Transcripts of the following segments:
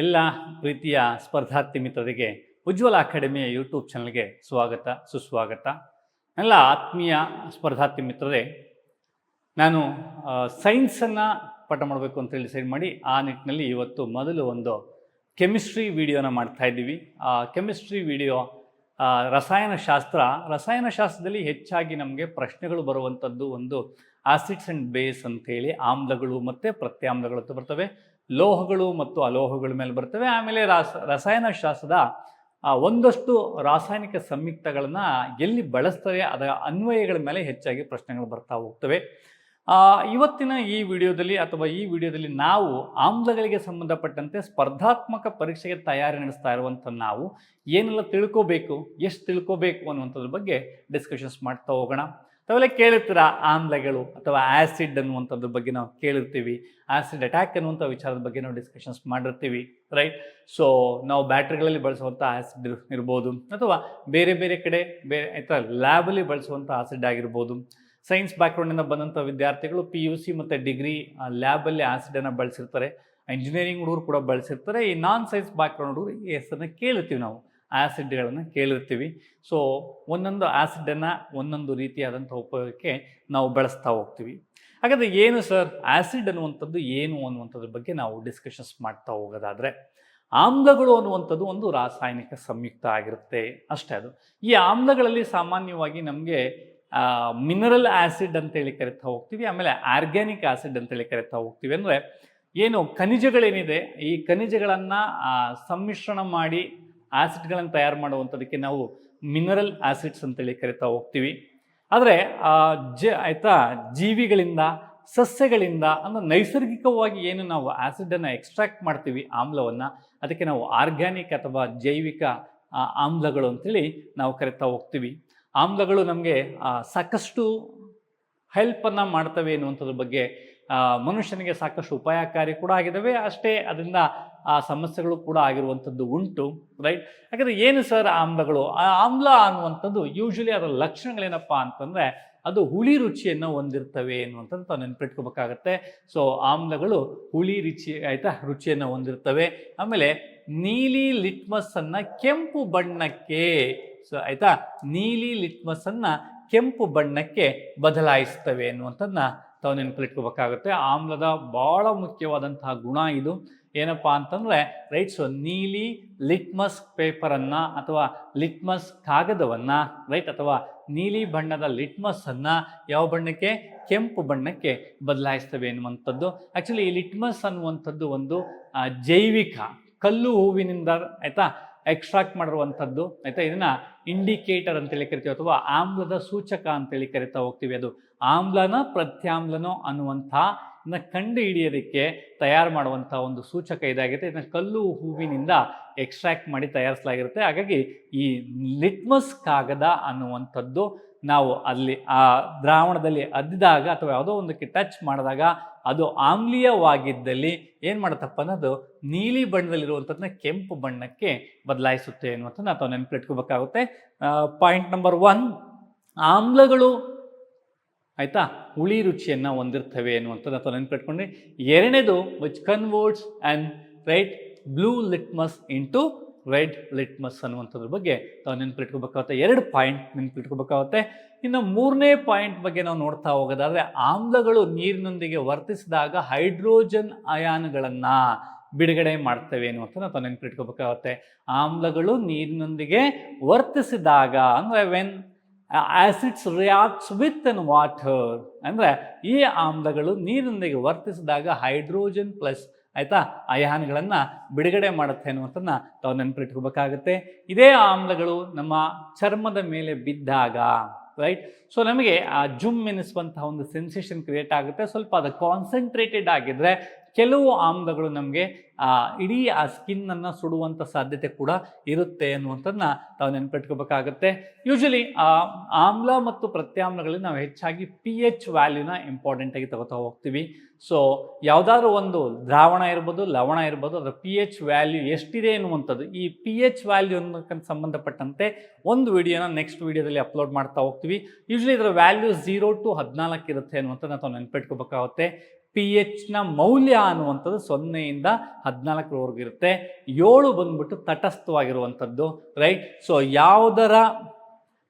ಎಲ್ಲ ಪ್ರೀತಿಯ ಸ್ಪರ್ಧಾರ್ಥಿ ಮಿತ್ರರಿಗೆ ಉಜ್ವಲ ಅಕಾಡೆಮಿಯ ಯೂಟ್ಯೂಬ್ ಚಾನಲ್ಗೆ ಸ್ವಾಗತ, ಸುಸ್ವಾಗತ. ಎಲ್ಲ ಆತ್ಮೀಯ ಸ್ಪರ್ಧಾರ್ಥಿ ಮಿತ್ರರೇ, ನಾನು ಸೈನ್ಸನ್ನು ಪಾಠ ಮಾಡಬೇಕು ಅಂತೇಳಿ ಡಿಸೈಡ್ ಮಾಡಿ, ಆ ನಿಟ್ಟಿನಲ್ಲಿ ಇವತ್ತು ಮೊದಲು ಒಂದು ಕೆಮಿಸ್ಟ್ರಿ ವಿಡಿಯೋನ ಮಾಡ್ತಾ ಇದ್ದೀವಿ. ಆ ಕೆಮಿಸ್ಟ್ರಿ ವಿಡಿಯೋ ರಸಾಯನಶಾಸ್ತ್ರ, ರಸಾಯನಶಾಸ್ತ್ರದಲ್ಲಿ ಹೆಚ್ಚಾಗಿ ನಮಗೆ ಪ್ರಶ್ನೆಗಳು ಬರುವಂಥದ್ದು ಒಂದು ಆಸಿಡ್ಸ್ ಆ್ಯಂಡ್ ಬೇಸ್ ಅಂತೇಳಿ ಆಮ್ಲಗಳು ಮತ್ತು ಪ್ರತ್ಯಾಮ್ಲಗಳು ಅಂತ ಬರ್ತವೆ. ಲೋಹಗಳು ಮತ್ತು ಅಲೋಹಗಳ ಮೇಲೆ ಬರ್ತವೆ. ಆಮೇಲೆ ರಾಸ ರಸಾಯನಶಾಸ್ತ್ರದ ಶಾಸ್ತ್ರದ ಒಂದಷ್ಟು ರಾಸಾಯನಿಕ ಸಂಯುಕ್ತಗಳನ್ನು ಎಲ್ಲಿ ಬಳಸ್ತಾರೆ, ಅದರ ಅನ್ವಯಗಳ ಮೇಲೆ ಹೆಚ್ಚಾಗಿ ಪ್ರಶ್ನೆಗಳು ಬರ್ತಾ ಹೋಗ್ತವೆ. ಇವತ್ತಿನ ಈ ವಿಡಿಯೋದಲ್ಲಿ ಅಥವಾ ಈ ವಿಡಿಯೋದಲ್ಲಿ ನಾವು ಆಮ್ಲಗಳಿಗೆ ಸಂಬಂಧಪಟ್ಟಂತೆ ಸ್ಪರ್ಧಾತ್ಮಕ ಪರೀಕ್ಷೆಗೆ ತಯಾರಿ ನಡೆಸ್ತಾ ಇರುವಂಥ ನಾವು ಏನೆಲ್ಲ ತಿಳ್ಕೋಬೇಕು, ಎಷ್ಟು ತಿಳ್ಕೋಬೇಕು ಅನ್ನುವಂಥದ್ರ ಬಗ್ಗೆ ಡಿಸ್ಕಷನ್ಸ್ ಮಾಡ್ತಾ ಹೋಗೋಣ. ತಾವೆಲ್ಲ ಕೇಳಿರ್ತೀರ ಆಮ್ಲಗಳು ಅಥವಾ ಆ್ಯಸಿಡ್ ಅನ್ನುವಂಥದ್ರ ಬಗ್ಗೆ ನಾವು ಕೇಳಿರ್ತೀವಿ. ಆ್ಯಸಿಡ್ ಅಟ್ಯಾಕ್ ಅನ್ನುವಂಥ ವಿಚಾರದ ಬಗ್ಗೆ ನಾವು ಡಿಸ್ಕಷನ್ಸ್ ಮಾಡಿರ್ತೀವಿ ರೈಟ್ ಸೊ ನಾವು ಬ್ಯಾಟ್ರಿಗಳಲ್ಲಿ ಬಳಸುವಂಥ ಆ್ಯಸಿಡ್ ಇರ್ಬೋದು ಅಥವಾ ಬೇರೆ ಬೇರೆ ಕಡೆ ಬೇರೆ ಆಯ್ತಾ ಲ್ಯಾಬಲ್ಲಿ ಬಳಸುವಂಥ ಆಸಿಡ್ ಆಗಿರ್ಬೋದು. ಸೈನ್ಸ್ ಬ್ಯಾಕ್ಗ್ರೌಂಡಿಂದ ಬಂದಂಥ ವಿದ್ಯಾರ್ಥಿಗಳು ಪಿ ಯು ಸಿ ಮತ್ತು ಡಿಗ್ರಿ ಲ್ಯಾಬಲ್ಲಿ ಆ್ಯಸಿಡನ್ನು ಬಳಸಿರ್ತಾರೆ. ಇಂಜಿನಿಯರಿಂಗ್ ಹುಡುಗರು ಕೂಡ ಬಳಸಿರ್ತಾರೆ. ಈ ನಾನ್ ಸೈನ್ಸ್ ಬ್ಯಾಕ್ಗ್ರೌಂಡ್ ಹುಡುಗರು ಈ ಹೆಸರನ್ನ ಕೇಳಿರ್ತೀವಿ ನಾವು. ಆ್ಯಸಿಡ್ಗಳನ್ನು ಕೇಳಿರ್ತೀವಿ. ಸೊ, ಒಂದೊಂದು ಆ್ಯಸಿಡನ್ನು ಒಂದೊಂದು ರೀತಿಯಾದಂಥ ಉಪಯೋಗಕ್ಕೆ ನಾವು ಬಳಸ್ತಾ ಹೋಗ್ತೀವಿ. ಹಾಗಾದರೆ ಏನು ಸರ್? ಆ್ಯಸಿಡ್ ಅನ್ನುವಂಥದ್ದು ಏನು ಅನ್ನುವಂಥದ್ರ ಬಗ್ಗೆ ನಾವು ಡಿಸ್ಕಷನ್ಸ್ ಮಾಡ್ತಾ ಹೋಗೋದಾದರೆ, ಆಮ್ಲಗಳು ಅನ್ನುವಂಥದ್ದು ಒಂದು ರಾಸಾಯನಿಕ ಸಂಯುಕ್ತ ಆಗಿರುತ್ತೆ. ಅಷ್ಟೇ ಅದು. ಈ ಆಮ್ಲಗಳಲ್ಲಿ ಸಾಮಾನ್ಯವಾಗಿ ನಮಗೆ ಮಿನರಲ್ ಆ್ಯಸಿಡ್ ಅಂತೇಳಿ ಕರಿತಾ ಹೋಗ್ತೀವಿ, ಆಮೇಲೆ ಆರ್ಗ್ಯಾನಿಕ್ ಆ್ಯಸಿಡ್ ಅಂತೇಳಿ ಕರಿತಾ ಹೋಗ್ತೀವಿ. ಅಂದರೆ ಏನು ಖನಿಜಗಳೇನಿದೆ, ಈ ಖನಿಜಗಳನ್ನು ಸಮ್ಮಿಶ್ರಣ ಮಾಡಿ ಆ್ಯಸಿಡ್ಗಳನ್ನು ತಯಾರು ಮಾಡುವಂಥದಕ್ಕೆ ನಾವು ಮಿನರಲ್ ಆಸಿಡ್ಸ್ ಅಂತೇಳಿ ಕರಿತಾ ಹೋಗ್ತೀವಿ. ಆದರೆ ಜ ಆಯಿತಾ ಜೀವಿಗಳಿಂದ ಸಸ್ಯಗಳಿಂದ ಅಂದರೆ ನೈಸರ್ಗಿಕವಾಗಿ ಏನು ನಾವು ಆ್ಯಸಿಡನ್ನು ಎಕ್ಸ್ಟ್ರಾಕ್ಟ್ ಮಾಡ್ತೀವಿ ಆಮ್ಲವನ್ನು ಅದಕ್ಕೆ ನಾವು ಆರ್ಗ್ಯಾನಿಕ್ ಅಥವಾ ಜೈವಿಕ ಆ, ಆಮ್ಲಗಳು ಅಂತೇಳಿ ನಾವು ಕರಿತಾ ಹೋಗ್ತೀವಿ. ಆಮ್ಲಗಳು ನಮಗೆ ಸಾಕಷ್ಟು ಹೆಲ್ಪನ್ನು ಮಾಡ್ತವೆ ಎನ್ನುವಂಥದ್ರ ಬಗ್ಗೆ ಆ, ಮನುಷ್ಯನಿಗೆ ಸಾಕಷ್ಟು ಉಪಾಯಕಾರಿ ಕೂಡ ಆಗಿದ್ದಾವೆ. ಅಷ್ಟೇ ಅದರಿಂದ ಆ ಸಮಸ್ಯೆಗಳು ಕೂಡ ಆಗಿರುವಂಥದ್ದು ಉಂಟು ರೈಟ್ ಯಾಕಂದರೆ ಏನು ಸರ್ ಆಮ್ಲಗಳು? ಆಮ್ಲ ಅನ್ನುವಂಥದ್ದು ಯೂಶಲಿ ಅದರ ಲಕ್ಷಣಗಳೇನಪ್ಪ ಅಂತಂದರೆ ಅದು ಹುಳಿ ರುಚಿಯನ್ನು ಹೊಂದಿರ್ತವೆ ಅನ್ನುವಂಥದ್ದು ತಾವು ನೆನ್ಪಿಟ್ಕೋಬೇಕಾಗತ್ತೆ. ಸೊ ಆಮ್ಲಗಳು ಹುಳಿ ರುಚಿ, ಆಯಿತಾ? ರುಚಿಯನ್ನು ಹೊಂದಿರ್ತವೆ. ಆಮೇಲೆ ನೀಲಿ ಲಿಟ್ಮಸ್ಸನ್ನು ಕೆಂಪು ಬಣ್ಣಕ್ಕೆ ಸೊ ಆಯಿತಾ? ನೀಲಿ ಲಿಟ್ಮಸ್ಸನ್ನು ಕೆಂಪು ಬಣ್ಣಕ್ಕೆ ಬದಲಾಯಿಸ್ತವೆ ಅನ್ನುವಂಥದ್ದನ್ನ ತಾವು ನೆನಪಲ್ಲಿಟ್ಕೋಬೇಕಾಗುತ್ತೆ. ಆಮ್ಲದ ಭಾಳ ಮುಖ್ಯವಾದಂತಹ ಗುಣ ಇದು. ಏನಪ್ಪ ಅಂತಂದರೆ, ರೈಟ್ ಸೊ ನೀಲಿ ಲಿಟ್ಮಸ್ ಪೇಪರನ್ನು ಅಥವಾ ಲಿಟ್ಮಸ್ ಕಾಗದವನ್ನು, ರೈಟ್, ಅಥವಾ ನೀಲಿ ಬಣ್ಣದ ಲಿಟ್ಮಸ್ಸನ್ನು ಯಾವ ಬಣ್ಣಕ್ಕೆ? ಕೆಂಪು ಬಣ್ಣಕ್ಕೆ ಬದಲಾಯಿಸ್ತವೆ ಎನ್ನುವಂಥದ್ದು. ಆ್ಯಕ್ಚುಲಿ ಈ ಲಿಟ್ಮಸ್ ಅನ್ನುವಂಥದ್ದು ಒಂದು ಜೈವಿಕ ಕಲ್ಲು ಹೂವಿನಿಂದ, ಆಯಿತಾ? ಎಕ್ಸ್ಟ್ರಾಕ್ಟ್ ಮಾಡಿರುವಂಥದ್ದು, ಆಯಿತಾ? ಇದನ್ನು ಇಂಡಿಕೇಟರ್ ಅಂತೇಳಿ ಕರಿತೀವಿ ಅಥವಾ ಆಮ್ಲದ ಸೂಚಕ ಅಂತೇಳಿ ಕರಿತಾ ಹೋಗ್ತೀವಿ ಅದು. ಆಮ್ಲನ ಪ್ರತ್ಯಾಮ್ಲನೋ ಅನ್ನುವಂಥ ಇದನ್ನ ಕಂಡು ಹಿಡಿಯೋದಕ್ಕೆ ತಯಾರು ಮಾಡುವಂಥ ಒಂದು ಸೂಚಕ ಇದಾಗಿದೆ. ಇದನ್ನು ಕಲ್ಲು ಹೂವಿನಿಂದ ಎಕ್ಸ್ಟ್ರಾಕ್ಟ್ ಮಾಡಿ ತಯಾರಿಸಲಾಗಿರುತ್ತೆ. ಹಾಗಾಗಿ ಈ ಲಿಟ್ಮಸ್ ಕಾಗದ ಅನ್ನುವಂಥದ್ದು ನಾವು ಅಲ್ಲಿ ಆ ದ್ರಾವಣದಲ್ಲಿ ಅದ್ದಿದಾಗ ಅಥವಾ ಯಾವುದೋ ಒಂದಕ್ಕೆ ಟಚ್ ಮಾಡಿದಾಗ ಅದು ಆಮ್ಲೀಯವಾಗಿದ್ದಲ್ಲಿ ಏನು ಮಾಡುತ್ತಪ್ಪ ಅನ್ನೋದು ನೀಲಿ ಬಣ್ಣದಲ್ಲಿರುವಂಥದ್ದನ್ನ ಕೆಂಪು ಬಣ್ಣಕ್ಕೆ ಬದಲಾಯಿಸುತ್ತೆ ಅನ್ನುವಂಥದ್ದು ನಾವು ನೆನಪಿಟ್ಕೋಬೇಕಾಗುತ್ತೆ. ಪಾಯಿಂಟ್ ನಂಬರ್ ಒನ್ ಆಮ್ಲಗಳು ಆಯಿತಾ? ಹುಳಿ ರುಚಿಯನ್ನು ಹೊಂದಿರ್ತವೆ ಅನ್ನುವಂಥದ್ದು ಅಥವಾ ನೆನ್ಪಿಟ್ಕೊಂಡ್ರೆ. ಎರಡನೇದು which converts and right blue litmus into red litmus ಅನ್ನುವಂಥದ್ರ ಬಗ್ಗೆ ತಾವು ನೆನ್ಪಿಟ್ಕೋಬೇಕಾಗುತ್ತೆ. ಎರಡು ಪಾಯಿಂಟ್ ನೆನ್ಪಿಟ್ಕೋಬೇಕಾಗುತ್ತೆ. ಇನ್ನು ಮೂರನೇ ಪಾಯಿಂಟ್ ಬಗ್ಗೆ ನಾವು ನೋಡ್ತಾ ಹೋಗೋದಾದರೆ, ಆಮ್ಲಗಳು ನೀರಿನೊಂದಿಗೆ ವರ್ತಿಸಿದಾಗ ಹೈಡ್ರೋಜನ್ ಅಯಾನ್ಗಳನ್ನು ಬಿಡುಗಡೆ ಮಾಡ್ತವೆ ಅನ್ನುವಂಥದ್ದು ತಾವು ನೆನ್ಪಿಟ್ಕೋಬೇಕಾಗುತ್ತೆ. ಆಮ್ಲಗಳು ನೀರಿನೊಂದಿಗೆ ವರ್ತಿಸಿದಾಗ, ಅಂದರೆ when acids reacts with an water ಅಂದರೆ ಈ ಆಮ್ಲಗಳು ನೀರಿನೊಂದಿಗೆ ವರ್ತಿಸಿದಾಗ ಹೈಡ್ರೋಜನ್ ಪ್ಲಸ್ ಆಯಿತಾ, ಅಯಾನ್ಗಳನ್ನು ಬಿಡುಗಡೆ ಮಾಡುತ್ತೆ ಅನ್ನುವಂಥದ್ದನ್ನ ತಾವು ನೆನಪಿಟ್ಕೋಬೇಕಾಗುತ್ತೆ. ಇದೇ ಆಮ್ಲಗಳು ನಮ್ಮ ಚರ್ಮದ ಮೇಲೆ ಬಿದ್ದಾಗ ರೈಟ್ ಸೊ ನಮಗೆ ಆ ಜುಮ್ ಎನಿಸುವಂತಹ ಒಂದು ಸೆನ್ಸೇಷನ್ ಕ್ರಿಯೇಟ್ ಆಗುತ್ತೆ. ಸ್ವಲ್ಪ ಅದು ಕಾನ್ಸಂಟ್ರೇಟೆಡ್ ಆಗಿದ್ರೆ ಕೆಲವು ಆಮ್ಲಗಳು ನಮಗೆ ಇಡೀ ಆ ಸ್ಕಿನ್ನನ್ನು ಸುಡುವಂಥ ಸಾಧ್ಯತೆ ಕೂಡ ಇರುತ್ತೆ ಅನ್ನುವಂಥದ್ದನ್ನ ತಾವು ನೆನ್ಪಿಟ್ಕೋಬೇಕಾಗತ್ತೆ. ಯೂಶಲಿ ಆಮ್ಲ ಮತ್ತು ಪ್ರತ್ಯಾಮ್ಲಗಳಲ್ಲಿ ನಾವು ಹೆಚ್ಚಾಗಿ ಪಿ ಎಚ್ ವ್ಯಾಲ್ಯೂನ ಇಂಪಾರ್ಟೆಂಟ್ ಆಗಿ ತಗೋತಾ ಹೋಗ್ತೀವಿ. ಸೊ ಯಾವುದಾದ್ರೂ ಒಂದು ದ್ರಾವಣ ಇರ್ಬೋದು, ಲವಣ ಇರ್ಬೋದು, ಅದರ ಪಿ ಎಚ್ ವ್ಯಾಲ್ಯೂ ಎಷ್ಟಿದೆ ಎನ್ನುವಂಥದ್ದು ಈ ಪಿ ಎಚ್ ವ್ಯಾಲ್ಯೂ ಅನ್ನೋಕ್ಕೆ ಸಂಬಂಧಪಟ್ಟಂತೆ ಒಂದು ವಿಡಿಯೋನ ನೆಕ್ಸ್ಟ್ ವಿಡಿಯೋದಲ್ಲಿ ಅಪ್ಲೋಡ್ ಮಾಡ್ತಾ ಹೋಗ್ತೀವಿ. ಯೂಶಲಿ ಇದರ ವ್ಯಾಲ್ಯೂ ಝೀರೋ ಟು ಹದಿನಾಲ್ಕು ಇರುತ್ತೆ ಅನ್ನುವಂಥದ್ದು ನಾವು ನೆನ್ಪಿಟ್ಕೋಬೇಕಾಗುತ್ತೆ. ಪಿ ಎಚ್ನ ಮೌಲ್ಯ ಅನ್ನುವಂಥದ್ದು ಸೊನ್ನೆಯಿಂದ ಹದಿನಾಲ್ಕರವರೆಗೂ ಇರುತ್ತೆ. ಏಳು ಬಂದ್ಬಿಟ್ಟು ತಟಸ್ಥವಾಗಿರುವಂಥದ್ದು ರೈಟ್ ಸೊ ಯಾವುದರ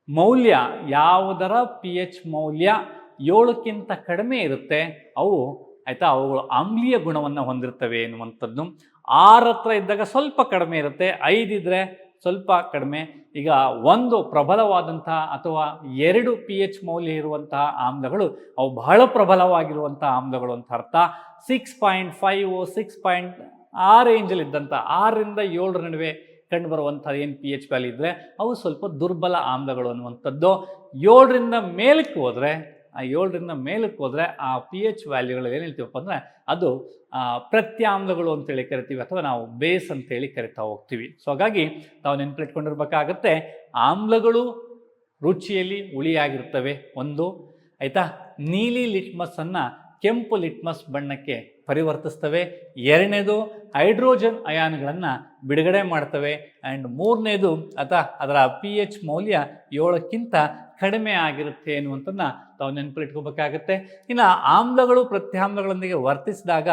ಮೌಲ್ಯ, ಯಾವುದರ ಪಿ ಎಚ್ ಮೌಲ್ಯ ಏಳಕ್ಕಿಂತ ಕಡಿಮೆ ಇರುತ್ತೆ, ಅವು ಆಯಿತಾ, ಅವುಗಳು ಆಮ್ಲೀಯ ಗುಣವನ್ನು ಹೊಂದಿರ್ತವೆ ಎನ್ನುವಂಥದ್ದು. ಆರತ್ರ ಇದ್ದಾಗ ಸ್ವಲ್ಪ ಕಡಿಮೆ ಇರುತ್ತೆ, ಐದಿದ್ರೆ ಸ್ವಲ್ಪ ಕಡಿಮೆ. ಈಗ ಒಂದು ಪ್ರಬಲವಾದಂತಹ ಅಥವಾ ಎರಡು ಪಿ ಎಚ್ ಮೌಲ್ಯ ಇರುವಂತಹ ಆಮ್ಲಗಳು ಅವು ಬಹಳ ಪ್ರಬಲವಾಗಿರುವಂತಹ ಆಮ್ಲಗಳು ಅಂತ ಅರ್ಥ. Six point five six point ಆ ರೇಂಜಲ್ಲಿ ಇದ್ದಂಥ ಆರರಿಂದ ಏಳರ ನಡುವೆ ಕಂಡುಬರುವಂಥ ಏನು ಪಿ ಎಚ್ ವ್ಯಾಲ್ಯೂ ಇದ್ದರೆ ಅವು ಸ್ವಲ್ಪ ದುರ್ಬಲ ಆಮ್ಲಗಳು ಅನ್ನುವಂಥದ್ದು. ಏಳರಿಂದ ಮೇಲಕ್ಕೆ ಹೋದರೆ ಆ ಏಳರಿಂದ ಮೇಲಕ್ಕೆ ಹೋದರೆ ಆ ಪಿ ಎಚ್ ವ್ಯಾಲ್ಯೂಗಳು ಏನು ಹೇಳ್ತೀವಪ್ಪ ಅಂದರೆ ಅದು ಪ್ರತ್ಯಾಮ್ಲಗಳು ಅಂತೇಳಿ ಕರಿತೀವಿ ಅಥವಾ ನಾವು ಬೇಸ್ ಅಂತೇಳಿ ಕರಿತಾ ಹೋಗ್ತೀವಿ. ಸೊ ಹಾಗಾಗಿ ತಾವು ನೆನಪಿಟ್ಕೊಂಡಿರ್ಬೇಕಾಗತ್ತೆ ಆಮ್ಲಗಳು ರುಚಿಯಲ್ಲಿ ಹುಳಿಯಾಗಿರ್ತವೆ ಒಂದು, ಆಯಿತಾ? ನೀಲಿ ಲಿಟ್ಮಸ್ಸನ್ನು ಕೆಂಪು ಲಿಟ್ಮಸ್ ಬಣ್ಣಕ್ಕೆ ಪರಿವರ್ತಿಸ್ತವೆ. ಎರಡನೇದು, ಹೈಡ್ರೋಜನ್ ಅಯಾನ್ಗಳನ್ನು ಬಿಡುಗಡೆ ಮಾಡ್ತವೆ. ಆ್ಯಂಡ್ ಮೂರನೇದು ಅಥವಾ ಅದರ ಪಿ ಎಚ್ ಮೌಲ್ಯ ಏಳಕ್ಕಿಂತ ಕಡಿಮೆ ಆಗಿರುತ್ತೆ ಅನ್ನುವಂಥದ್ದನ್ನ ತಾವು ನೆನಪಿಟ್ಕೋಬೇಕಾಗತ್ತೆ. ಇನ್ನು ಆಮ್ಲಗಳು, ಪ್ರತ್ಯಾಮ್ಲಗಳೊಂದಿಗೆ ವರ್ತಿಸಿದಾಗ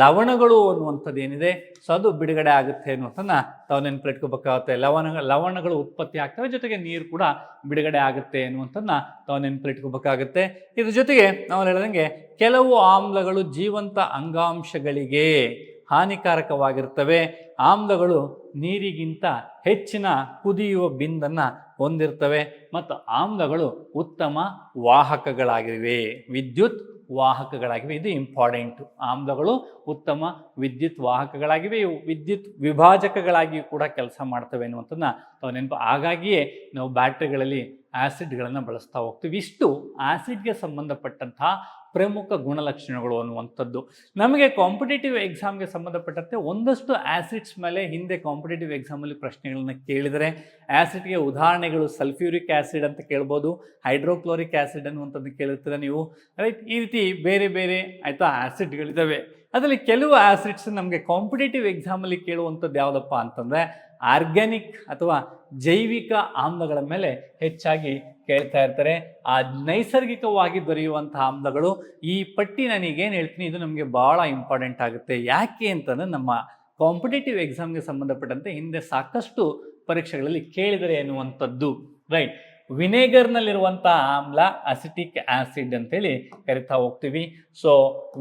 ಲವಣಗಳು ಅನ್ನುವಂಥದ್ದು ಏನಿದೆ? ಸೊ ಅದು ಬಿಡುಗಡೆ ಆಗುತ್ತೆ ಅನ್ನುವಂಥದ್ದನ್ನ ತಾವು ನೆನಪಿಟ್ಕೋಬೇಕಾಗುತ್ತೆ. ಲವಣ, ಲವಣಗಳು ಉತ್ಪತ್ತಿ ಆಗ್ತವೆ, ಜೊತೆಗೆ ನೀರು ಕೂಡ ಬಿಡುಗಡೆ ಆಗುತ್ತೆ ಅನ್ನುವಂಥದ್ದನ್ನ ತಾವು ನೆನಪಿಟ್ಕೋಬೇಕಾಗುತ್ತೆ. ಇದ್ರ ಜೊತೆಗೆ ನಾವು ಹೇಳಿದಂಗೆ ಕೆಲವು ಆಮ್ಲಗಳು ಜೀವಂತ ಅಂಗಾಂಶಗಳಿಗೆ ಹಾನಿಕಾರಕವಾಗಿರ್ತವೆ. ಆಮ್ಲಗಳು ನೀರಿಗಿಂತ ಹೆಚ್ಚಿನ ಕುದಿಯುವ ಬಿಂದನ್ನು ಹೊಂದಿರ್ತವೆ ಮತ್ತು ಆಮ್ಲಗಳು ಉತ್ತಮ ವಾಹಕಗಳಾಗಿವೆ. ವಿದ್ಯುತ್ ವಾಹಕಗಳಾಗಿವೆ. ಇದು ಇಂಪಾರ್ಟೆಂಟು ಆಮ್ಲಗಳು ಉತ್ತಮ ವಿದ್ಯುತ್ ವಾಹಕಗಳಾಗಿವೆ. ಇವು ವಿದ್ಯುತ್ ವಿಭಾಜಕಗಳಾಗಿಯೂ ಕೂಡ ಕೆಲಸ ಮಾಡ್ತವೆ ಅನ್ನುವಂಥದ್ದನ್ನ ತಾವು ನೆನಪು. ಹಾಗಾಗಿಯೇ ನಾವು ಬ್ಯಾಟ್ರಿಗಳಲ್ಲಿ ಆ್ಯಸಿಡ್ಗಳನ್ನು ಬಳಸ್ತಾ ಹೋಗ್ತೀವಿ. ಇಷ್ಟು ಆ್ಯಸಿಡ್ಗೆ ಸಂಬಂಧಪಟ್ಟಂತಹ ಪ್ರಮುಖ ಗುಣಲಕ್ಷಣಗಳು ಅನ್ನುವಂಥದ್ದು. ನಮಗೆ ಕಾಂಪಿಟೇಟಿವ್ ಎಕ್ಸಾಮ್ಗೆ ಸಂಬಂಧಪಟ್ಟಂತೆ ಒಂದಷ್ಟು ಆ್ಯಸಿಡ್ಸ್ ಮೇಲೆ ಹಿಂದೆ ಕಾಂಪಿಟೇಟಿವ್ ಎಕ್ಸಾಮಲ್ಲಿ ಪ್ರಶ್ನೆಗಳನ್ನ ಕೇಳಿದರೆ ಆ್ಯಸಿಡ್ಗೆ ಉದಾಹರಣೆಗಳು ಸಲ್ಫ್ಯೂರಿಕ್ ಆ್ಯಸಿಡ್ ಅಂತ ಕೇಳ್ಬೋದು ಹೈಡ್ರೋಕ್ಲೋರಿಕ್ ಆ್ಯಸಿಡ್ ಅನ್ನುವಂಥದ್ದು ಕೇಳಿರ್ತೀರ ನೀವು? ರೈಟ್ ಈ ರೀತಿ ಬೇರೆ ಬೇರೆ ಆಯಿತಾ ಆ್ಯಸಿಡ್ಗಳಿದ್ದಾವೆ ಅದರಲ್ಲಿ ಕೆಲವು ಆ್ಯಸಿಡ್ಸ್ ನಮಗೆ ಕಾಂಪಿಟೇಟಿವ್ ಎಕ್ಸಾಮಲ್ಲಿ ಕೇಳುವಂಥದ್ದು ಯಾವುದಪ್ಪ ಅಂತಂದರೆ ಆರ್ಗ್ಯಾನಿಕ್ ಅಥವಾ ಜೈವಿಕ ಆಮ್ಲಗಳ ಮೇಲೆ ಹೆಚ್ಚಾಗಿ ಕೇಳ್ತಾ ಇರ್ತಾರೆ. ಆ ನೈಸರ್ಗಿಕವಾಗಿ ದೊರೆಯುವಂತಹ ಆಮ್ಲಗಳು ಈ ಪಟ್ಟಿ ನಾನೀಗೇನು ಹೇಳ್ತೀನಿ, ಇದು ನಮಗೆ ಭಾಳ ಇಂಪಾರ್ಟೆಂಟ್ ಆಗುತ್ತೆ. ಯಾಕೆ ಅಂತಂದರೆ ನಮ್ಮ ಕಾಂಪಿಟೇಟಿವ್ ಎಕ್ಸಾಮ್ಗೆ ಸಂಬಂಧಪಟ್ಟಂತೆ ಹಿಂದೆ ಸಾಕಷ್ಟು ಪರೀಕ್ಷೆಗಳಲ್ಲಿ ಕೇಳಿದರೆ ಎನ್ನುವಂಥದ್ದು ರೈಟ್ ವಿನೇಗರ್ನಲ್ಲಿರುವಂಥ ಆಮ್ಲ ಅಸಿಟಿಕ್ ಆ್ಯಸಿಡ್ ಅಂತೇಳಿ ಕರಿತಾ ಹೋಗ್ತೀವಿ. ಸೊ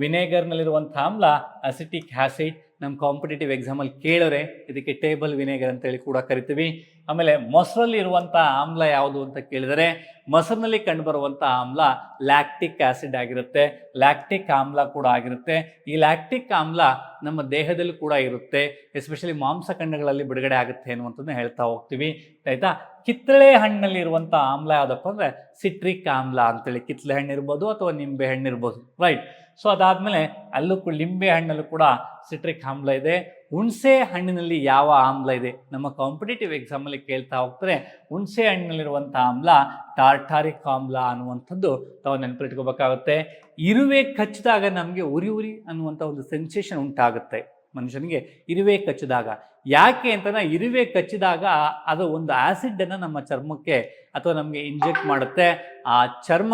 ವಿನೇಗರ್ನಲ್ಲಿರುವಂಥ ಆಮ್ಲ ಅಸಿಟಿಕ್ ಆ್ಯಸಿಡ್ ನಮ್ಮ ಕಾಂಪಿಟೇಟಿವ್ ಎಕ್ಸಾಮಲ್ಲಿ ಕೇಳಿದ್ರೆ ಇದಕ್ಕೆ ಟೇಬಲ್ ವಿನೇಗರ್ ಅಂತೇಳಿ ಕೂಡ ಕರಿತೀವಿ. ಆಮೇಲೆ ಮೊಸರಲ್ಲಿ ಇರುವಂಥ ಆಮ್ಲ ಯಾವುದು ಅಂತ ಕೇಳಿದರೆ, ಮೊಸರಿನಲ್ಲಿ ಕಂಡುಬರುವಂಥ ಆಮ್ಲ ಲ್ಯಾಕ್ಟಿಕ್ ಆ್ಯಸಿಡ್ ಆಗಿರುತ್ತೆ. ಲ್ಯಾಕ್ಟಿಕ್ ಆಮ್ಲ ಕೂಡ ಆಗಿರುತ್ತೆ. ಈ ಲ್ಯಾಕ್ಟಿಕ್ ಆಮ್ಲ ನಮ್ಮ ದೇಹದಲ್ಲಿ ಕೂಡ ಇರುತ್ತೆ. ಎಸ್ಪೆಷಲಿ ಮಾಂಸಖಂಡಗಳಲ್ಲಿ ಬಿಡುಗಡೆ ಆಗುತ್ತೆ ಅನ್ನುವಂಥದ್ದು ಹೇಳ್ತಾ ಹೋಗ್ತೀವಿ. ಆಯಿತಾ? ಕಿತ್ತಳೆ ಹಣ್ಣಲ್ಲಿ ಇರುವಂಥ ಆಮ್ಲ ಯಾವುದಪ್ಪ ಅಂದರೆ ಸಿಟ್ರಿಕ್ ಆಮ್ಲ ಅಂತೇಳಿ. ಕಿತ್ತಳೆ ಹಣ್ಣು ಇರ್ಬೋದು ಅಥವಾ ನಿಂಬೆ ಹಣ್ಣು ಇರ್ಬೋದು ರೈಟ್ ಸೊ ಅದಾದಮೇಲೆ ಅಲ್ಲೂ ಕೂಡ ಲಿಂಬೆ ಹಣ್ಣಲ್ಲೂ ಕೂಡ ಸಿಟ್ರಿಕ್ ಆಮ್ಲ ಇದೆ. ಹುಣಸೆ ಹಣ್ಣಿನಲ್ಲಿ ಯಾವ ಆಮ್ಲ ಇದೆ? ನಮ್ಮ ಕಾಂಪಿಟೇಟಿವ್ ಎಕ್ಸಾಮಲ್ಲಿ ಕೇಳ್ತಾ ಹೋಗ್ತಾರೆ, ಹುಣಸೆ ಹಣ್ಣಿನಲ್ಲಿರುವಂಥ ಆಮ್ಲ ಟಾರ್ಟಾರಿಕ್ ಆಮ್ಲ ಅನ್ನುವಂಥದ್ದು ತಾವು ನೆನಪಿಟ್ಕೋಬೇಕಾಗುತ್ತೆ. ಇರುವೆ ಕಚ್ಚಿದಾಗ ನಮಗೆ ಉರಿ ಉರಿ ಅನ್ನುವಂಥ ಒಂದು ಸೆನ್ಸೇಷನ್ ಉಂಟಾಗುತ್ತೆ ಮನುಷ್ಯನಿಗೆ, ಇರುವೆ ಕಚ್ಚಿದಾಗ. ಯಾಕೆ ಅಂತಂದ್ರೆ ಇರುವೆ ಕಚ್ಚಿದಾಗ ಅದು ಒಂದು ಆ್ಯಸಿಡನ್ನು ನಮ್ಮ ಚರ್ಮಕ್ಕೆ ಅಥವಾ ನಮಗೆ ಇಂಜೆಕ್ಟ್ ಮಾಡುತ್ತೆ. ಆ ಚರ್ಮ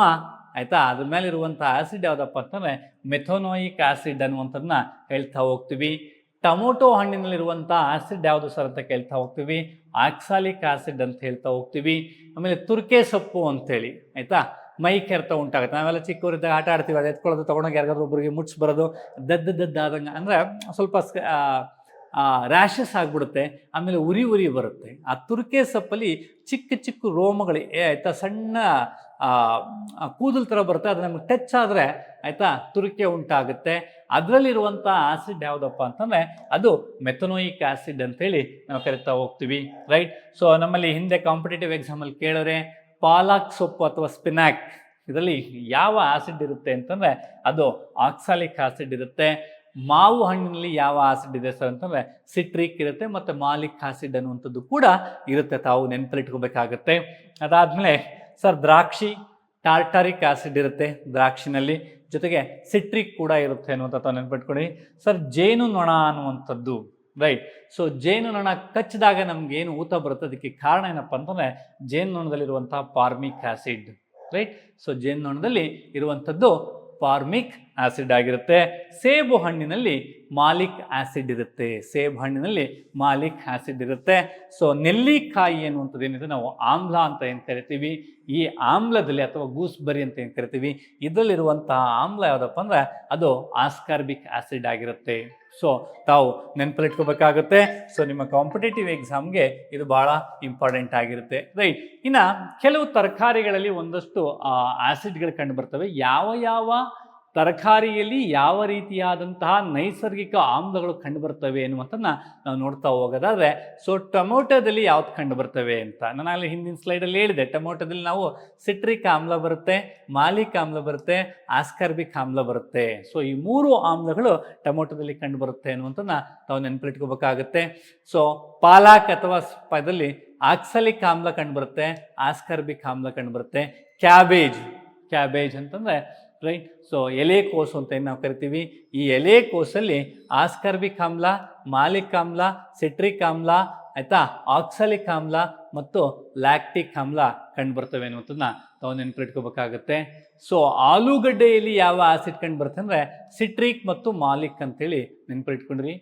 ಆಯಿತಾ? ಅದ್ರ ಮೇಲೆ ಇರುವಂಥ ಆ್ಯಸಿಡ್ ಯಾವುದಪ್ಪ ಅಂತಂದರೆ ಮೆಥೋನೋಯಿಕ್ ಆ್ಯಸಿಡ್ ಅನ್ನುವಂಥದ್ದನ್ನ ಹೇಳ್ತಾ ಹೋಗ್ತೀವಿ. ಟೊಮೊಟೊ ಹಣ್ಣಿನಲ್ಲಿರುವಂಥ ಆ್ಯಸಿಡ್ ಯಾವುದು ಸರ್ ಅಂತ ಕೇಳ್ತಾ ಹೋಗ್ತೀವಿ. ಆಕ್ಸಾಲಿಕ್ ಆ್ಯಸಿಡ್ ಅಂತ ಹೇಳ್ತಾ ಹೋಗ್ತೀವಿ. ಆಮೇಲೆ ತುರ್ಕೆ ಸೊಪ್ಪು ಅಂತೇಳಿ, ಆಯಿತಾ? ಮೈ ಕೆರೆತ ಉಂಟಾಗುತ್ತೆ. ನಾವೆಲ್ಲ ಚಿಕ್ಕವರಿದ್ದಾಗ ಆಟ ಆಡ್ತೀವಿ. ಅದು ಎತ್ಕೊಳ್ಳೋದು, ತೊಗೊಂಡೋಗಿ ಯಾರಿಗಾದ್ರೂ ಒಬ್ಬರಿಗೆ ಮುಟ್ಸ್ ಬರೋದು, ದದ್ದ ದದ್ದ ಆದಂಗೆ. ಅಂದರೆ ಸ್ವಲ್ಪ ರ್ಯಾಷಸ್ ಆಗಿಬಿಡುತ್ತೆ. ಆಮೇಲೆ ಉರಿ ಉರಿ ಬರುತ್ತೆ. ಆ ತುರ್ಕೆ ಸೊಪ್ಪಲ್ಲಿ ಚಿಕ್ಕ ಚಿಕ್ಕ ರೋಮಗಳು ಆಯಿತಾ? ಸಣ್ಣ ಕೂದಲು ಥರ ಬರುತ್ತೆ, ಅದು ನಮಗೆ ಟಚ್ ಆದರೆ ಆಯಿತಾ, ತುರಿಕೆ ಉಂಟಾಗುತ್ತೆ. ಅದರಲ್ಲಿರುವಂಥ ಆ್ಯಸಿಡ್ ಯಾವುದಪ್ಪ ಅಂತಂದರೆ, ಅದು ಮೆಥನೋಯಿಕ್ ಆ್ಯಸಿಡ್ ಅಂತೇಳಿ ನಾವು ಕರಿತಾ ಹೋಗ್ತೀವಿ ರೈಟ್ ಸೊ ನಮ್ಮಲ್ಲಿ ಹಿಂದೆ ಕಾಂಪಿಟೇಟಿವ್ ಎಕ್ಸಾಮಲ್ಲಿ ಕೇಳಿದ್ರೆ ಪಾಲಾಕ್ ಸೊಪ್ಪು ಅಥವಾ ಸ್ಪಿನಾಕ್ ಇದರಲ್ಲಿ ಯಾವ ಆ್ಯಸಿಡ್ ಇರುತ್ತೆ ಅಂತಂದರೆ, ಅದು ಆಕ್ಸಾಲಿಕ್ ಆ್ಯಸಿಡ್ ಇರುತ್ತೆ. ಮಾವು ಹಣ್ಣಿನಲ್ಲಿ ಯಾವ ಆಸಿಡ್ ಇದೆ ಸರ್ ಅಂತಂದರೆ ಸಿಟ್ರಿಕ್ ಇರುತ್ತೆ ಮತ್ತು ಮಾಲಿಕ್ ಆಸಿಡ್ ಅನ್ನುವಂಥದ್ದು ಕೂಡ ಇರುತ್ತೆ ತಾವು ನೆನಪಲ್ಲಿಟ್ಕೋಬೇಕಾಗತ್ತೆ ಅದಾದಮೇಲೆ ಸರ್, ದ್ರಾಕ್ಷಿ, ಟಾರ್ಟಾರಿಕ್ ಆಸಿಡ್ ಇರುತ್ತೆ ದ್ರಾಕ್ಷಿನಲ್ಲಿ. ಜೊತೆಗೆ ಸಿಟ್ರಿಕ್ ಕೂಡ ಇರುತ್ತೆ ಅನ್ನುವಂಥ ನೆನ್ಪಿಟ್ಕೊಳ್ಳಿ ಸರ್ ಜೇನು ನೊಣ ಅನ್ನುವಂಥದ್ದು ರೈಟ್ ಸೊ ಜೇನು ನೊಣ ಕಚ್ಚಿದಾಗ ನಮ್ಗೆ ಏನು ಊತ ಬರುತ್ತೆ? ಅದಕ್ಕೆ ಕಾರಣ ಏನಪ್ಪ ಅಂತಂದರೆ ಜೇನು ನೊಣದಲ್ಲಿರುವಂತಹ ಪಾರ್ಮಿಕ್ ಆಸಿಡ್ ರೈಟ್ ಸೊ ಜೇನು ನೊಣದಲ್ಲಿ ಇರುವಂಥದ್ದು ಪಾರ್ಮಿಕ್ ಆಸಿಡ್ ಆಗಿರುತ್ತೆ. ಸೇಬು ಹಣ್ಣಿನಲ್ಲಿ ಮಾಲಿಕ್ ಆಸಿಡ್ ಇರುತ್ತೆ. ಸೇಬು ಹಣ್ಣಿನಲ್ಲಿ ಮಾಲಿಕ್ ಆಸಿಡ್ ಇರುತ್ತೆ. ಸೊ ನೆಲ್ಲಿಕಾಯಿ ಅನ್ನುವಂಥದ್ದು ಏನಿದೆ ನಾವು ಆಮ್ಲ ಅಂತ ಏನು ಕರಿತೀವಿ? ಈ ಆಮ್ಲದಲ್ಲಿ ಅಥವಾ ಗೂಸ್ಬರಿ ಅಂತ ಏನು ಕರಿತೀವಿ? ಇದರಲ್ಲಿರುವಂತಹ ಆಮ್ಲ ಯಾವುದಪ್ಪ ಅಂದ್ರೆ ಅದು ಆಸ್ಕಾರ್ಬಿಕ್ ಆಸಿಡ್ ಆಗಿರುತ್ತೆ. ಸೊ ತಾವು ನೆನಪಲ್ಲಿಟ್ಕೋಬೇಕಾಗುತ್ತೆ ಸೊ ನಿಮ್ಮ ಕಾಂಪಿಟೇಟಿವ್ ಎಕ್ಸಾಮ್ಗೆ ಇದು ಬಹಳ ಇಂಪಾರ್ಟೆಂಟ್ ಆಗಿರುತ್ತೆ. ರೈಟ್. ಇನ್ನು ಕೆಲವು ತರಕಾರಿಗಳಲ್ಲಿ ಒಂದಷ್ಟು ಆಸಿಡ್ಗಳು ಕಂಡು ಬರ್ತವೆ. ಯಾವ ಯಾವ ತರಕಾರಿಯಲ್ಲಿ ಯಾವ ರೀತಿಯಾದಂತಹ ನೈಸರ್ಗಿಕ ಆಮ್ಲಗಳು ಕಂಡು ಬರ್ತವೆ ಎನ್ನುವಂಥನ್ನ ನಾವು ನೋಡ್ತಾ ಹೋಗೋದಾದರೆ ಸೊ ಟೊಮೊಟೊದಲ್ಲಿ ಯಾವ್ದು ಕಂಡು ಬರ್ತವೆ ಅಂತ. ನಾನು ಹಿಂದಿನ ಸ್ಲೈಡಲ್ಲಿ ಹೇಳಿದೆ, ಟೊಮೊಟೊದಲ್ಲಿ ನಾವು ಸಿಟ್ರಿಕ್ ಆಮ್ಲ ಬರುತ್ತೆ, ಮಾಲಿಕ್ ಆಮ್ಲ ಬರುತ್ತೆ ಆಸ್ಕರ್ಬಿಕ್ ಆಮ್ಲ ಬರುತ್ತೆ. ಸೊ ಈ ಮೂರು ಆಮ್ಲಗಳು ಟೊಮೊಟೊದಲ್ಲಿ ಕಂಡು ಬರುತ್ತೆ ನಾವು ನೆನಪಿಟ್ಕೋಬೇಕಾಗುತ್ತೆ. ಸೊ ಪಾಲಾಕ್ ಅಥವಾ ಪದಲ್ಲಿ ಆಕ್ಸಲಿಕ್ ಆಮ್ಲ ಕಂಡುಬರುತ್ತೆ ಆಸ್ಕರ್ಬಿಕ್ ಆಮ್ಲ ಕಂಡುಬರುತ್ತೆ. ಕ್ಯಾಬೇಜ್ ಕ್ಯಾಬೇಜ್ ಅಂತಂದ್ರೆ ರೈಟ್ ಸೊ ಎಲೆಕೋಸು ಅಂತ ಏನು ನಾವು ಕರಿತೀವಿ? ಈ ಎಲೆಕೋಸಲ್ಲಿ ಆಸ್ಕರ್ಬಿಕ್ ಆಮ್ಲ, ಮಾಲಿಕ್ ಆಮ್ಲ, ಸಿಟ್ರಿಕ್ ಆಮ್ಲ, ಆಯಿತಾ? ಆಕ್ಸಲಿಕ್ ಆಮ್ಲ ಮತ್ತು ಲ್ಯಾಕ್ಟಿಕ್ ಆಮ್ಲ ಕಂಡುಬರ್ತವೆ ಅನ್ನುವಂಥದ್ದನ್ನ ತಾವು ನೆನಪಿಟ್ಕೋಬೇಕಾಗುತ್ತೆ. ಸೊ ಆಲೂಗಡ್ಡೆಯಲ್ಲಿ ಯಾವ ಆಸಿಡ್ ಕಂಡು ಬರುತ್ತೆ ಅಂದರೆ ಸಿಟ್ರಿಕ್ ಮತ್ತು ಮಾಲಿಕ್ ಅಂತೇಳಿ ನೆನಪಿಟ್ಕೊಂಡ್ರಿ.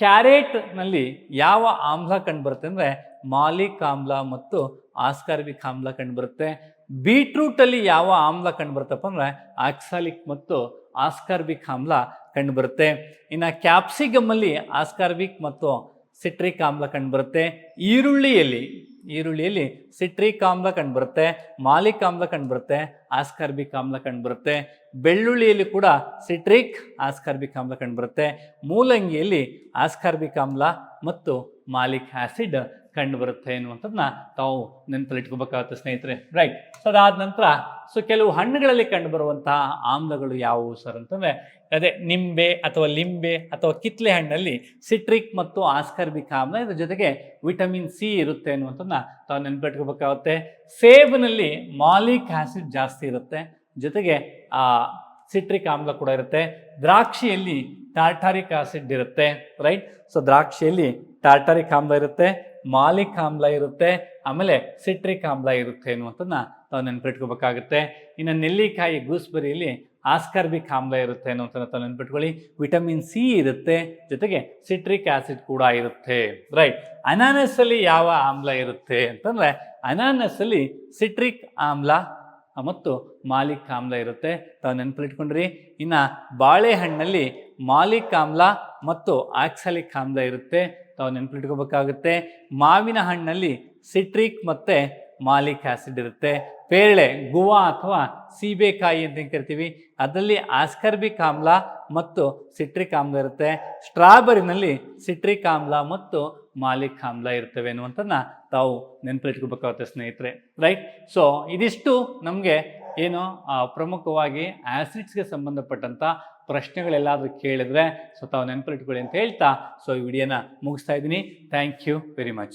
ಕ್ಯಾರೆಟ್ನಲ್ಲಿ ಯಾವ ಆಮ್ಲ ಕಂಡು ಬರುತ್ತೆ ಅಂದರೆ ಮಾಲಿಕ್ ಆಮ್ಲ ಮತ್ತು ಆಸ್ಕಾರ್ಬಿಕ್ ಆಮ್ಲ ಕಂಡು ಬರುತ್ತೆ ಬೀಟ್ರೂಟಲ್ಲಿ ಯಾವ ಆಮ್ಲ ಕಂಡು ಬರುತ್ತಪ್ಪ ಅಂದರೆ ಆಕ್ಸಾಲಿಕ್ ಮತ್ತು ಆಸ್ಕಾರ್ಬಿಕ್ ಆಮ್ಲ ಕಂಡು ಬರುತ್ತೆ ಇನ್ನು ಕ್ಯಾಪ್ಸಿಗಮ್ಮಲ್ಲಿ ಆಸ್ಕಾರ್ಬಿಕ್ ಮತ್ತು ಸಿಟ್ರಿಕ್ ಆಮ್ಲ ಕಂಡು ಬರುತ್ತೆ ಈರುಳ್ಳಿಯಲ್ಲಿ ಈರುಳ್ಳಿಯಲ್ಲಿ ಸಿಟ್ರಿಕ್ ಆಮ್ಲ ಕಂಡು ಬರುತ್ತೆ ಮಾಲಿಕ್ ಆಮ್ಲ ಕಂಡು ಬರುತ್ತೆ ಆಸ್ಕಾರ್ಬಿಕ್ ಆಮ್ಲ ಕಂಡು ಬರುತ್ತೆ. ಬೆಳ್ಳುಳ್ಳಿಯಲ್ಲಿ ಕೂಡ ಸಿಟ್ರಿಕ್ ಆಸ್ಕಾರ್ಬಿಕ್ ಆಮ್ಲ ಕಂಡು ಬರುತ್ತೆ. ಮೂಲಂಗಿಯಲ್ಲಿ ಆಸ್ಕಾರ್ಬಿಕ್ ಆಮ್ಲ ಮತ್ತು ಮಾಲಿಕ್ ಆಸಿಡ್ ಕಂಡು ಬರುತ್ತೆ ಎನ್ನುವಂಥದ್ದನ್ನ ತಾವು ನೆನಪಲ್ಲಿಟ್ಕೋಬೇಕಾಗುತ್ತೆ ಸ್ನೇಹಿತರೆ. ರೈಟ್. ಸೊ ಅದಾದ ನಂತರ ಸೊ ಕೆಲವು ಹಣ್ಣುಗಳಲ್ಲಿ ಕಂಡು ಬರುವಂತಹ ಆಮ್ಲಗಳು ಯಾವುವು ಸರ್ ಅಂತಂದರೆ, ಅದೇ ನಿಂಬೆ ಅಥವಾ ಲಿಂಬೆ ಅಥವಾ ಕಿತ್ಲೆ ಹಣ್ಣಲ್ಲಿ ಸಿಟ್ರಿಕ್ ಮತ್ತು ಆಸ್ಕರ್ಬಿಕ್ ಆಮ್ಲ ಇದ್ರ ಜೊತೆಗೆ ವಿಟಮಿನ್ ಸಿ ಇರುತ್ತೆ ಅನ್ನುವಂಥದ್ದನ್ನ ತಾವು ನೆನಪಿಟ್ಕೋಬೇಕಾಗುತ್ತೆ ಸೇಬಿನಲ್ಲಿ ಮಾಲಿಕ್ ಆಸಿಡ್ ಜಾಸ್ತಿ ಇರುತ್ತೆ. ಜೊತೆಗೆ ಆ ಸಿಟ್ರಿಕ್ ಆಮ್ಲ ಕೂಡ ಇರುತ್ತೆ. ದ್ರಾಕ್ಷಿಯಲ್ಲಿ ಟಾರ್ಟಾರಿಕ್ ಆಸಿಡ್ ಇರುತ್ತೆ ರೈಟ್ ಸೊ ದ್ರಾಕ್ಷಿಯಲ್ಲಿ ಟಾರ್ಟಾರಿಕ್ ಆಮ್ಲ ಇರುತ್ತೆ ಮಾಲಿಕ್ ಆಮ್ಲ ಇರುತ್ತೆ, ಆಮೇಲೆ ಸಿಟ್ರಿಕ್ ಆಮ್ಲ ಇರುತ್ತೆ ಅನ್ನುವಂಥದ್ದನ್ನ ತಾವು ನೆನ್ಪಿಟ್ಕೋಬೇಕಾಗುತ್ತೆ. ಇನ್ನು ನೆಲ್ಲಿಕಾಯಿ ಗೂಸ್ಬೆರಿಯಲ್ಲಿ ಆಸ್ಕರ್ಬಿಕ್ ಆಮ್ಲ ಇರುತ್ತೆ ಅನ್ನುವಂಥದ್ದು ತಾವು ನೆನ್ಪಿಟ್ಕೊಳ್ಳಿ. ವಿಟಮಿನ್ ಸಿ ಇರುತ್ತೆ, ಜೊತೆಗೆ ಸಿಟ್ರಿಕ್ ಆಸಿಡ್ ಕೂಡ ಇರುತ್ತೆ ರೈಟ್ ಅನಾನಸಲ್ಲಿ ಯಾವ ಆಮ್ಲ ಇರುತ್ತೆ ಅಂತಂದರೆ ಅನಾನಸಲ್ಲಿ ಸಿಟ್ರಿಕ್ ಆಮ್ಲ ಮತ್ತು ಮಾಲಿಕ್ ಆಮ್ಲ ಇರುತ್ತೆ. ತಾವು ನೆನಪಿಟ್ಕೊಂಡ್ರಿ? ಇನ್ನು ಬಾಳೆಹಣ್ಣಲ್ಲಿ ಮಾಲಿಕ್ ಆಮ್ಲ ಮತ್ತು ಆಕ್ಸಾಲಿಕ್ ಆಮ್ಲ ಇರುತ್ತೆ. ತಾವು ನೆನಪಿಟ್ಕೋಬೇಕಾಗುತ್ತೆ. ಮಾವಿನ ಹಣ್ಣಲ್ಲಿ ಸಿಟ್ರಿಕ್ ಮತ್ತು ಮಾಲಿಕ್ ಆಸಿಡ್ ಇರುತ್ತೆ. ಪೇರಳೆ, ಗುವಾ ಅಥವಾ ಸೀಬೆಕಾಯಿ ಅಂತ ಕರಿತೀವಿ? ಅದರಲ್ಲಿ ಆಸ್ಕರ್ಬಿಕ್ ಆಮ್ಲ ಮತ್ತು ಸಿಟ್ರಿಕ್ ಆಮ್ಲ ಇರುತ್ತೆ. ಸ್ಟ್ರಾಬೆರಿನಲ್ಲಿ ಸಿಟ್ರಿಕ್ ಆಮ್ಲ ಮತ್ತು ಮಾಲಿಕ್ ಆಮ್ಲ ಇರ್ತವೆ ಅನ್ನುವಂಥದ್ದನ್ನ ತಾವು ನೆನಪಿಟ್ಕೋಬೇಕಾಗುತ್ತೆ ಸ್ನೇಹಿತರೆ ರೈಟ್ ಸೊ ಇದಿಷ್ಟು ನಮಗೆ ಏನು ಪ್ರಮುಖವಾಗಿ ಆಸಿಡ್ಸ್ಗೆ ಸಂಬಂಧಪಟ್ಟಂಥ ಪ್ರಶ್ನೆಗಳೆಲ್ಲಾದರೂ ಕೇಳಿದ್ರೆ ಸೊ ತಾವು ನೆನಪಿಟ್ಕೊಳ್ಳಿ ಅಂತ ಹೇಳ್ತಾ ಸೊ ಈ ವಿಡಿಯೋನ ಮುಗಿಸ್ತಾ ಇದ್ದೀನಿ. Thank you very much